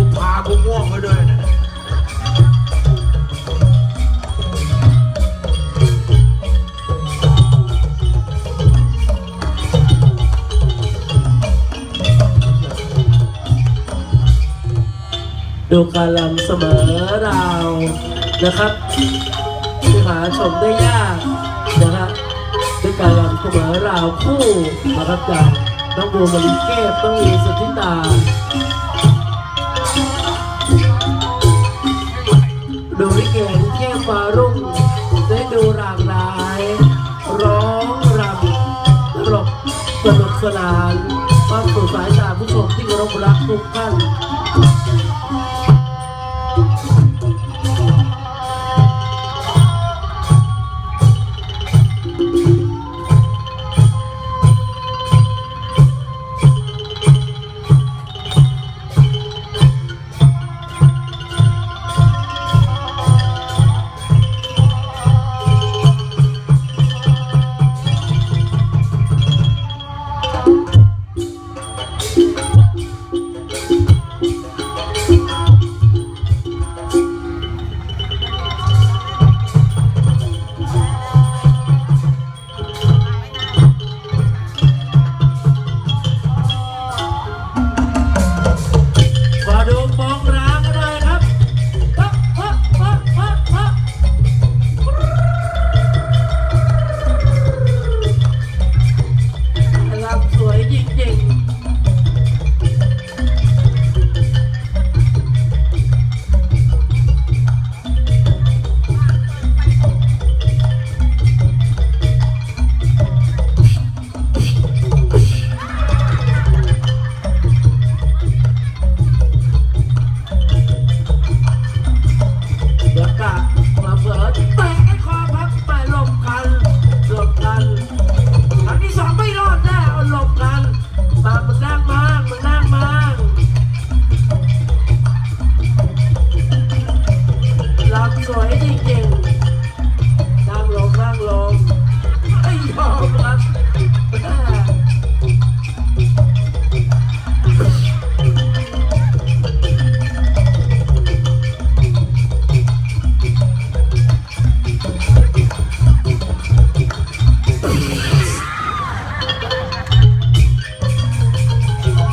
กูพากูม่วงไปด้วยนะดูการลำเสมอเรานะครับที่หาชมได้ยากนะครับด้วยการลำเสมอเราคู่นะครับจากน้องบัวมาริเก้ต้องมีสุทธิตา สนานความสุขสายตาผู้ชมที่เคารพรักทุกท่าน boy, you 左一